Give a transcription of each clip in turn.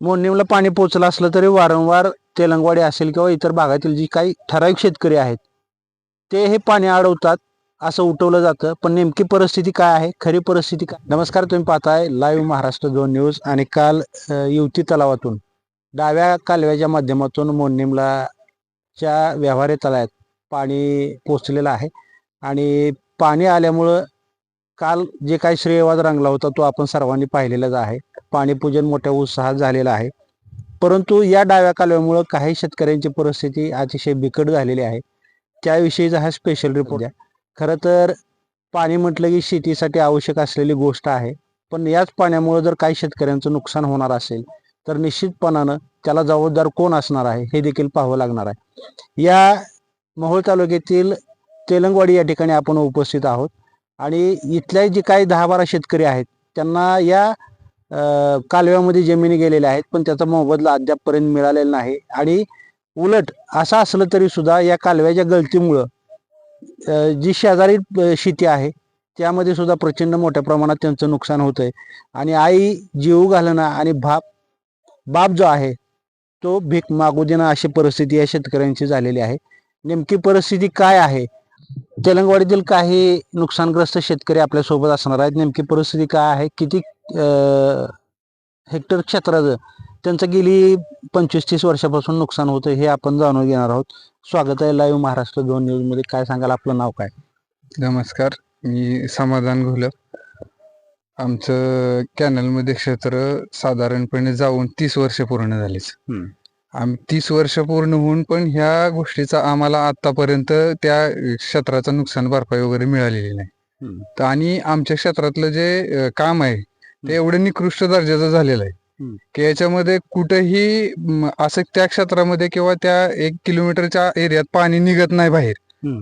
मोडणीला पाणी पोचलं असलं तरी वारंवार तेलंगवाडी असेल किंवा इतर भागातील जी काही ठराविक शेतकरी आहेत ते हे पाणी अडवतात असं उठवलं जातं. पण नेमकी परिस्थिती काय आहे? खरी परिस्थिती काय? नमस्कार तुम्ही पाहताय लाईव्ह महाराष्ट्र दोन न्यूज आणि काल युवती तलावातून डाव्या कालव्याच्या माध्यमातून मोडणीमला च्या व्यवहारे तलावात पाणी पोचलेलं आहे आणि पाणी आल्यामुळं काल जे काही श्रेयवाद रंगला होता तो आपण सर्वांनी पाहिलेलाच आहे. पाणीपूजन मोठ्या उत्साहात झालेलं आहे. परंतु या डाव्या कालव्यामुळं काही शेतकऱ्यांची परिस्थिती अतिशय बिकट झालेली आहे. त्याविषयीचा हा स्पेशल रिपोर्ट द्या. खरं तर पाणी म्हटलं की शेतीसाठी आवश्यक असलेली गोष्ट आहे. पण याच पाण्यामुळे जर काही शेतकऱ्यांचं नुकसान होणार असेल तर निश्चितपणानं त्याला जबाबदार कोण असणार आहे हे देखील पाहावं लागणार आहे. या मोहोळ तालुक्यातील तेलंगवाडी या ठिकाणी आपण उपस्थित आहोत. आणि इथल्या जे काही दहा बारा शेतकरी आहेत त्यांना या कालव्यामध्ये जमिनी गेलेल्या आहेत पण त्याचा मोबदला अद्यापपर्यंत मिळालेला नाही. आणि उलट असं असलं तरी सुद्धा या कालव्याच्या गळतीमुळं जी शेजारी शेती आहे त्यामध्ये सुद्धा प्रचंड मोठ्या प्रमाणात त्यांचं नुकसान होतंय. आणि आई जीव घालणं आणि बाप बाप जो आहे तो भीक मागू देणं अशी परिस्थिती या शेतकऱ्यांची झालेली आहे. नेमकी परिस्थिती काय आहे? तेलंगवाडीतील काही नुकसानग्रस्त शेतकरी आपल्यासोबत असणार आहेत. नेमकी परिस्थिती काय आहे? किती हेक्टर क्षेत्राचं त्यांचं गेली पंचवीस तीस वर्षापासून नुकसान होतं हे आपण जाणून घेणार आहोत. स्वागत आहे लाईव्ह महाराष्ट्र दोन न्यूजमध्ये. काय सांगाल? आपलं नाव काय? नमस्कार. मी समाधान घोलप. आमचं कॅनलमध्ये क्षेत्र साधारणपणे जाऊन तीस वर्ष पूर्ण झालीच. तीस वर्ष पूर्ण होऊन पण ह्या गोष्टीचा आम्हाला आतापर्यंत त्या क्षेत्राचं नुकसान भरपाई वगैरे मिळालेली नाही. तर आणि आमच्या क्षेत्रातलं जे काम आहे ते एवढं निकृष्ट दर्जाचं झालेलं आहे. की याच्यामध्ये कुठेही असं त्या क्षेत्रामध्ये किंवा त्या एक किलोमीटरच्या एरियात पाणी निघत नाही बाहेर.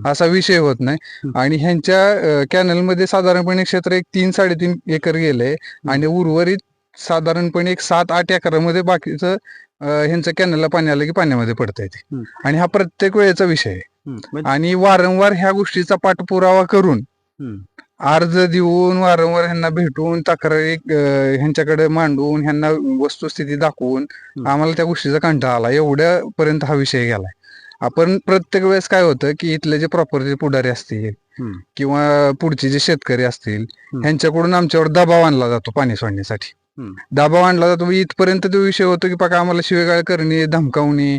असा विषय होत नाही. आणि ह्यांच्या कॅनलमध्ये साधारणपणे क्षेत्र एक तीन साडेतीन एकर गेलंय आणि उर्वरित साधारणपणे एक सात आठ एकरामध्ये बाकीचं ह्यांचं कॅनलला पाणी आलं की पाण्यामध्ये पडतंय ते हम्म. आणि हा प्रत्येक वेळेचा विषय आहे. म्हणजे- आणि वारंवार ह्या गोष्टीचा पाठपुरावा करून. अर्ज देऊन वारंवार ह्यांना भेटून तक्रारी ह्यांच्याकडे मांडून ह्यांना वस्तुस्थिती दाखवून आम्हाला त्या गोष्टीचा कंटाळा आला एवढ्या पर्यंत हा विषय गेलाय आपण प्रत्येक वेळेस काय होतं की इथले जे प्रॉपर्टी पुढारी असतील. किंवा पुढचे जे शेतकरी असतील. ह्यांच्याकडून आमच्यावर दबाव आणला जातो पाणी सोडण्यासाठी. दबाव आणला जातो इथपर्यंत तो विषय होतो की बघा आम्हाला शिवेगाळ करणे धमकावणे.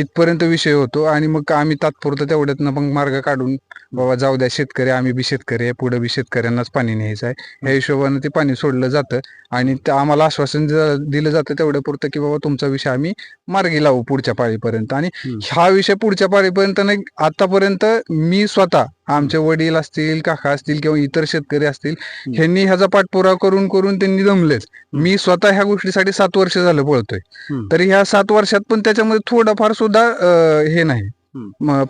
इथपर्यंत विषय होतो. आणि मग आम्ही तात्पुरतं तेवढ्यातनं मग मार्ग काढून बाबा जाऊ द्या शेतकरी आम्ही बी शेतकरी आहे पुढे बी शेतकऱ्यांनाच पाणी न्यायचं आहे. ह्या हिशोबाने ते पाणी सोडलं जातं. आणि ते आम्हाला आश्वासन दिलं जातं तेवढ्या पुरतं की बाबा तुमचा विषय आम्ही मार्गी लावू पुढच्या पाळीपर्यंत. आणि. हा विषय पुढच्या पाळीपर्यंत नाही आतापर्यंत मी स्वतः आमचे वडील असतील काका असतील किंवा इतर शेतकरी असतील ह्यांनी ह्याचा पाठपुरावा करून करून त्यांनी जमलेच मी स्वतः ह्या गोष्टीसाठी सात वर्ष झालं पळतोय. तरी ह्या सात वर्षात पण त्याच्यामध्ये थोडंफार सुद्धा हे नाही.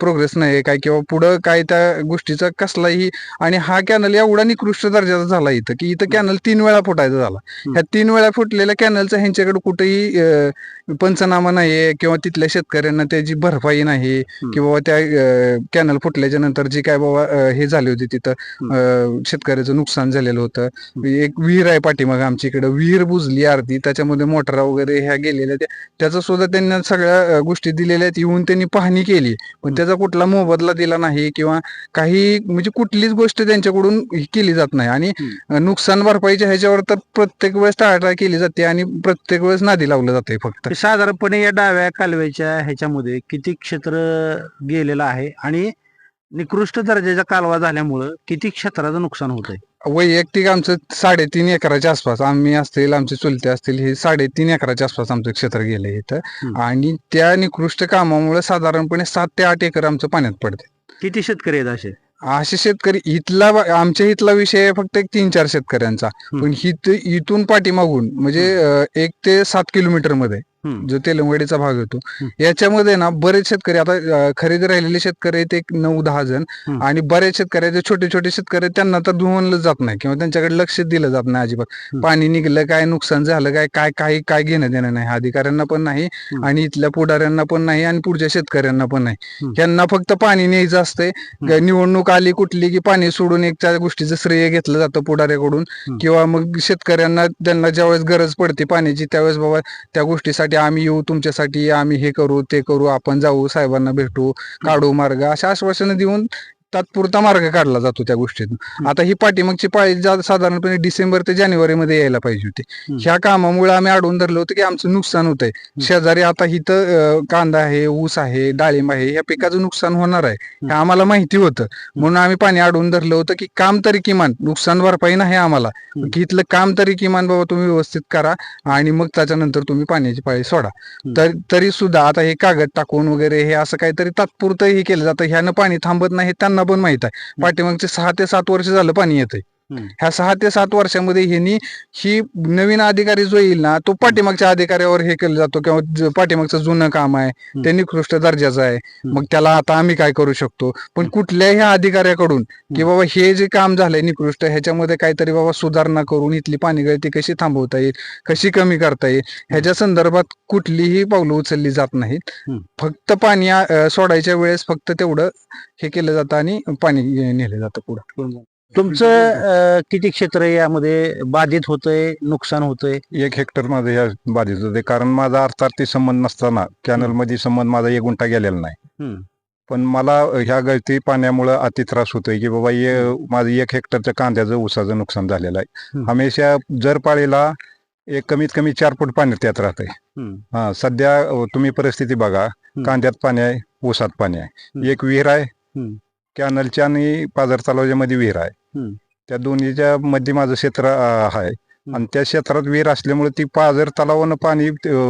प्रोग्रेस नाही काय किंवा पुढं काय त्या गोष्टीचा कसलाही आणि हा कॅनल एवढा निकृष्ट दर्जाचा झाला इथं की इथं कॅनल तीन वेळा फुटायचा झाला. ह्या तीन वेळा फुटलेल्या कॅनलचा ह्यांच्याकडे कुठेही पंचनामा नाहीये किंवा तिथल्या शेतकऱ्यांना त्याची भरपाई नाही किंवा त्या कॅनल फुटल्याच्या नंतर जी काय बाबा हे झाली होती तिथं शेतकऱ्याचं नुकसान झालेलं होतं. एक विहीर आहे पाठीमागे आमच्या इकडे विहीर बुजली अर्धी त्याच्यामध्ये मोटरा वगैरे ह्या गेलेल्या त्या त्याचा सुद्धा त्यांना सगळ्या गोष्टी दिलेल्या आहेत. येऊन त्यांनी पाहणी केली. पण त्याचा कुठला मोबदला दिला नाही किंवा काही म्हणजे कुठलीच गोष्ट त्यांच्याकडून केली जात नाही. आणि नुकसान भरपाईच्या ह्याच्यावर तर प्रत्येक वेळेस टाळाटाळ केली जाते आणि प्रत्येक वेळेस नादी लावलं जाते फक्त. साधारणपणे या डाव्या कालव्याच्या ह्याच्यामध्ये किती क्षेत्र गेलेलं आहे आणि निकृष्ट दर्जाचा कालवा झाल्यामुळं किती क्षेत्राचं नुकसान होत आहे वैयक्तिक आमचं साडेतीन एकराच्या आसपास. आम्ही असतील आमचे चुलते असतील हे साडेतीन एकराच्या आसपास आमचं क्षेत्र गेलं इथं. आणि त्या निकृष्ट कामामुळे साधारणपणे सात ते आठ एकर आमचं पाण्यात पडते किती शेतकरी आहेत असे? असे शेतकरी इथला आमच्या इथला विषय आहे फक्त एक तीन चार शेतकऱ्यांचा. पण हित इथून पाठीमागून म्हणजे एक ते सात किलोमीटरमध्ये. जो तेलंगवाडीचा भाग येतो. याच्यामध्ये ना बरेच शेतकरी आता खरेदी राहिलेले शेतकरी आहेत एक नऊ दहा जण. आणि बरेच शेतकरी जे छोटे छोटे शेतकरी आहेत, त्यांना तर धुवनलं जात नाही किंवा त्यांच्याकडे लक्ष दिलं जात नाही अजिबात. पाणी निघलं काय नुकसान झालं काय काय काही काय घेणं देणं नाही अधिकाऱ्यांना पण नाही. आणि इथल्या पुढाऱ्यांना पण नाही आणि पुढच्या शेतकऱ्यांना पण नाही. यांना फक्त पाणी न्यायचं असतंय निवडणूक आली कुठली की पाणी सोडून एक त्या गोष्टीचं श्रेय घेतलं जातं पुढाऱ्याकडून. किंवा मग शेतकऱ्यांना त्यांना ज्यावेळेस गरज पडते पाण्याची त्यावेळेस बाबा त्या गोष्टीसाठी आम्ही येऊ तुमच्यासाठी आम्ही हे करू ते करू आपण जाऊ साहेबांना भेटू काढू मार्ग अशा आश्वासनं देऊन तात्पुरता मार्ग काढला जातो त्या गोष्टीतून. आता ही पाठीमागची पाळी साधारणपणे डिसेंबर ते जानेवारी मध्ये यायला पाहिजे होती. ह्या कामामुळे आम्ही अडवून धरलं होतं की आमचं नुकसान होतंय. शेजारी आता इथं कांदा आहे ऊस आहे डाळिंब आहे या पिकाचं नुकसान होणार आहे हे आम्हाला माहिती होतं. म्हणून आम्ही पाणी अडवून धरलं होतं की काम तरी किमान नुकसान भरपाई नाही आम्हाला. की इथलं काम तरी किमान बाबा तुम्ही व्यवस्थित करा आणि मग त्याच्यानंतर तुम्ही पाण्याची पाळी सोडा. तर तरी सुद्धा आता हे कागद टाकून वगैरे हे असं काहीतरी तात्पुरतं हे केलं जातं. ह्यानं पाणी थांबत नाही त्यांना पण माहीत आहे पाठीमागचे सहा ते सात वर्ष झालं पाणी येतंय. ह्या सहा ते सात वर्षामध्ये ह्यांनी ही नवीन अधिकारी जो येईल ना तो पाठीमागच्या अधिकाऱ्यावर हे केलं जातो किंवा पाठीमागचं जुनं काम आहे ते निकृष्ट दर्जाचं आहे. मग त्याला आता आम्ही काय करू शकतो? पण कुठल्याही अधिकाऱ्याकडून की बाबा हे जे काम झालंय निकृष्ट ह्याच्यामध्ये काहीतरी बाबा सुधारणा करून इथली पाणी गळती कशी थांबवता येईल कशी कमी करता येईल ह्याच्या संदर्भात कुठलीही पावलं उचलली जात नाहीत. फक्त पाणी सोडायच्या वेळेस फक्त तेवढं हे केलं जातं आणि पाणी नेलं जातं पुढं. तुमचं अं, किती क्षेत्र आहे यामध्ये बाधित होतंय नुकसान होतंय एक हेक्टर माझं या बाधित होते कारण माझा अर्थार्थी संबंध नसताना कॅनलमध्ये संबंध माझा एक गुंठा गेलेला नाही हम्म. पण मला ह्या गळती पाण्यामुळं अति त्रास होतोय की बाबा हे माझं एक हेक्टरच्या कांद्याचं ऊसाचं नुकसान झालेलं आहे हम्म. हमेशा जर पाळीला एक कमीत कमी चार फूट पाणी त्यात राहतंय हम्म. हा सध्या अं, तुम्ही परिस्थिती बघा कांद्यात पाणी आहे ऊसात पाणी आहे हम्म. एक विहीर आहे हम्म. कॅनलच्या आणि पाझर तलावाच्या मध्ये विहीर आहे. त्या दोन्हीच्या मध्ये माझं क्षेत्र आहे. आणि त्या क्षेत्रात विहीर असल्यामुळे ती पाझर तलावानं पाणी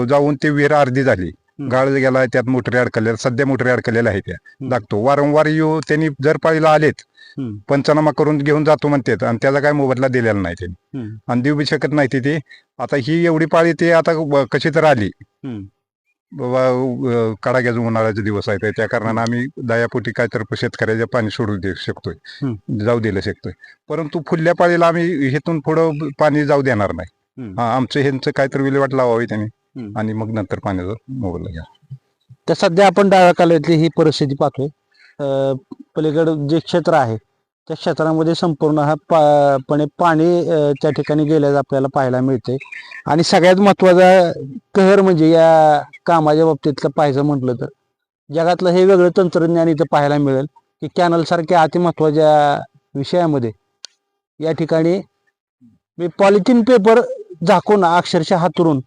जाऊन ती विहीर अर्धी झाली. गाळ गेला त्यात मोटरी अडकलेल्या सध्या मोटरी अडकलेल्या आहेत त्या. लागतो. वारंवार येऊ त्यांनी जर पाळीला आलेत. पंचनामा करून घेऊन जातो म्हणतात आणि त्याचा काय मोबदला दिलेला नाही त्यांनी. आणि देऊ शकत नाही ती. आता ही एवढी पाळी ते आता कशी तर आली. बाबा अं, कडाक्याचा उन्हाळ्याचे दिवस आहेत. त्या कारणानं आम्ही दयापोटी काय तर शेतकऱ्याचे पाणी सोडू देऊ शकतोय. जाऊ दिलं शकतोय. परंतु फुडल्या पाळीला आम्ही हेतून पुढं पाणी जाऊ देणार नाही. आमचं ह्यांचं काहीतरी विल्हेवाट लावावी त्यांनी. आणि मग नंतर पाण्याचा मोबदला घ्या. तर सध्या आपण डाव्या कालव्यातली ही परिस्थिती पाहतोय. पलीकडं जे क्षेत्र आहे त्या क्षेत्रामध्ये संपूर्ण हा पा पणे पाणी त्या ठिकाणी गेल्याचं आपल्याला पाहायला मिळते आणि सगळ्यात महत्त्वाचा कहर म्हणजे या कामाच्या बाबतीतलं पाहायचं म्हटलं तर जगातलं हे वेगळं तंत्रज्ञान इथं पाहायला मिळेल की कॅनलसारख्या अतिमहत्वाच्या विषयामध्ये या ठिकाणी मी पॉलिथिन पेपर झाकून अक्षरशः हातरून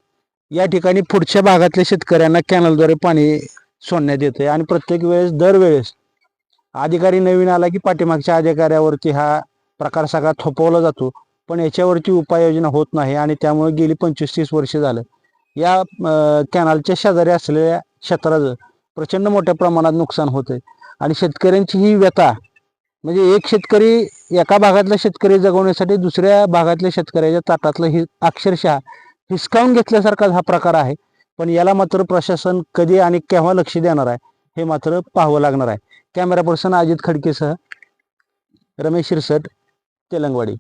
या ठिकाणी पुढच्या भागातल्या शेतकऱ्यांना कॅनलद्वारे पाणी सोडण्यात येते आणि प्रत्येक वेळेस दरवेळेस अधिकारी नवीन आला की पाठीमागच्या अधिकाऱ्यावरती हा प्रकार सगळा थोपवला जातो. पण याच्यावरती उपाययोजना होत नाही आणि त्यामुळे गेली पंचवीस तीस वर्ष झालं. या कॅनलच्या शेजारी असलेल्या क्षेत्राचं प्रचंड मोठ्या प्रमाणात नुकसान होतंय. आणि शेतकऱ्यांची ही व्यथा म्हणजे एक शेतकरी एका भागातला शेतकरी जगवण्यासाठी दुसऱ्या भागातल्या शेतकऱ्याच्या ताटातलं हि अक्षरशः हिसकावून घेतल्यासारखाच हा प्रकार आहे. पण याला मात्र प्रशासन कधी आणि केव्हा लक्ष देणार आहे? हे मात्र पाहावं लागणार आहे. कॅमेरा पर्सन अजित खडकेसह रमेश शिरसट तेलंगवाडी.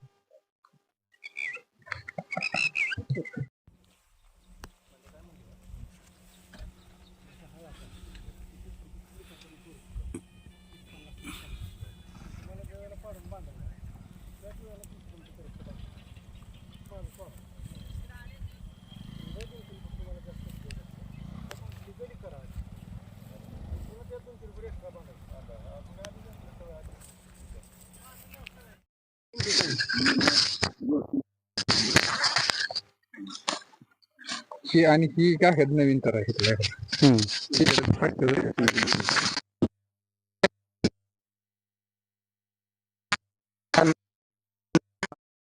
ही आणि ही कागद नवीन तर आहे.